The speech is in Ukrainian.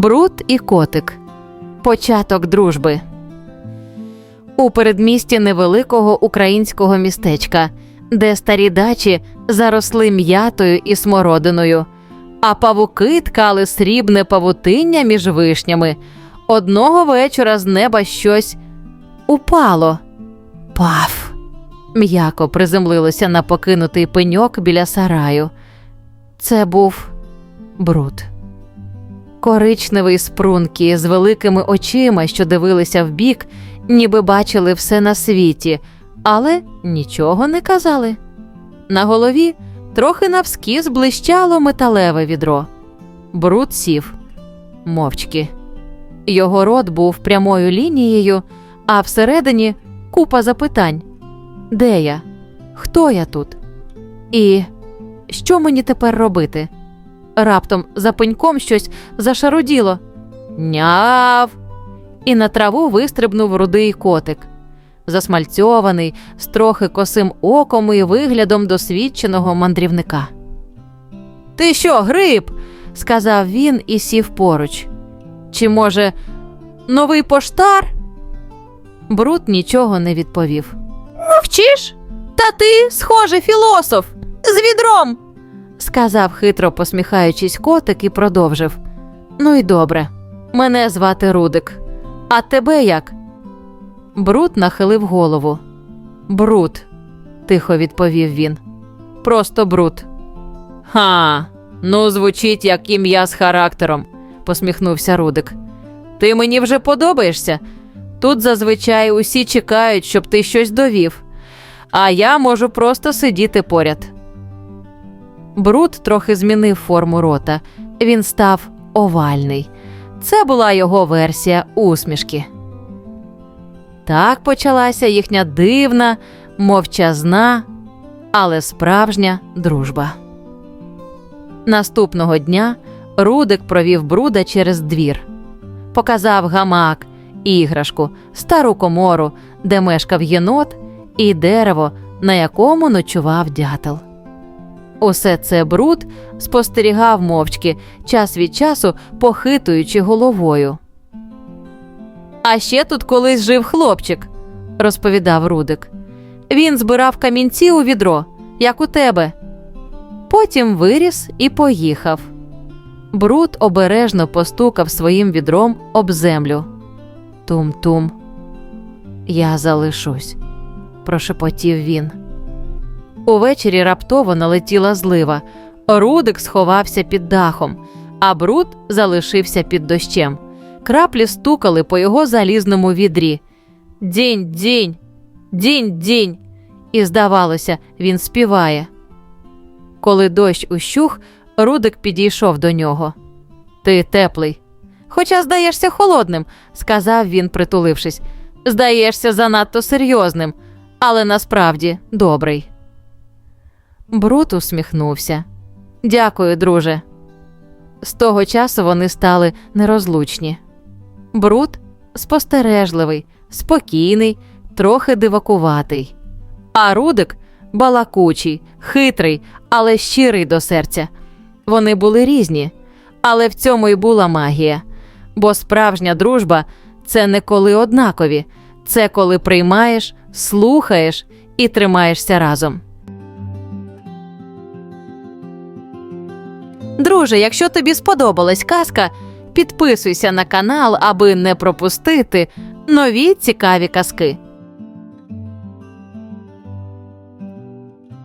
Бруд і котик. Початок дружби. У передмісті невеликого українського містечка, де старі дачі заросли м'ятою і смородиною, а павуки ткали срібне павутиння між вишнями. Одного вечора з неба щось упало. Паф. М'яко приземлилося на покинутий пеньок біля сараю. Це був бруд. Коричневий спрунки з великими очима, що дивилися вбік, ніби бачили все на світі, але нічого не казали. На голові трохи навскіз блищало металеве відро. Бруд сів мовчки. Його рот був прямою лінією, а всередині купа запитань: Де я? Хто я тут? І що мені тепер робити? Раптом за пеньком щось зашаруділо. Няв. І на траву вистрибнув рудий котик. Засмальцьований, з трохи косим оком і виглядом досвідченого мандрівника. Ти що, гриб? сказав він і сів поруч. Чи, може, новий поштар? Брут нічого не відповів. Вчиш? Та ти, схоже, філософ, з відром сказав хитро посміхаючись котик і продовжив. Ну й добре, мене звати Рудик. А тебе як? Брут нахилив голову. Брут, тихо відповів він. Просто брут. Ха, ну звучить як ім'я з характером, посміхнувся Рудик. Ти мені вже подобаєшся. Тут зазвичай усі чекають, щоб ти щось довів, а я можу просто сидіти поряд. Брут трохи змінив форму рота. Він став овальний. Це була його версія усмішки. Так почалася їхня дивна, мовчазна, але справжня дружба. Наступного дня Рудик провів бруда через двір, показав гамак, іграшку, стару комору, де мешкав єнот, і дерево, на якому ночував дятел. Усе це бруд спостерігав мовчки, час від часу похитуючи головою. А ще тут колись жив хлопчик, розповідав Рудик. Він збирав камінці у відро, як у тебе. Потім виріс і поїхав. Бруд обережно постукав своїм відром об землю. Тум-тум. Я залишусь, прошепотів він. Увечері раптово налетіла злива. Рудик сховався під дахом, а бруд залишився під дощем. Краплі стукали по його залізному відрі. Дінь, дінь, дінь, дінь. І здавалося, він співає. Коли дощ ущух, Рудик підійшов до нього. Ти теплий. Хоча здаєшся холодним, сказав він, притулившись. Здаєшся занадто серйозним, але насправді добрий. Брут усміхнувся. Дякую, друже. З того часу вони стали нерозлучні. Брут спостережливий, спокійний, трохи дивакуватий. А Рудик балакучий, хитрий, але щирий до серця. Вони були різні, але в цьому й була магія. Бо справжня дружба це не коли однакові, це коли приймаєш, слухаєш і тримаєшся разом. Друже, якщо тобі сподобалась казка, підписуйся на канал, аби не пропустити нові цікаві казки.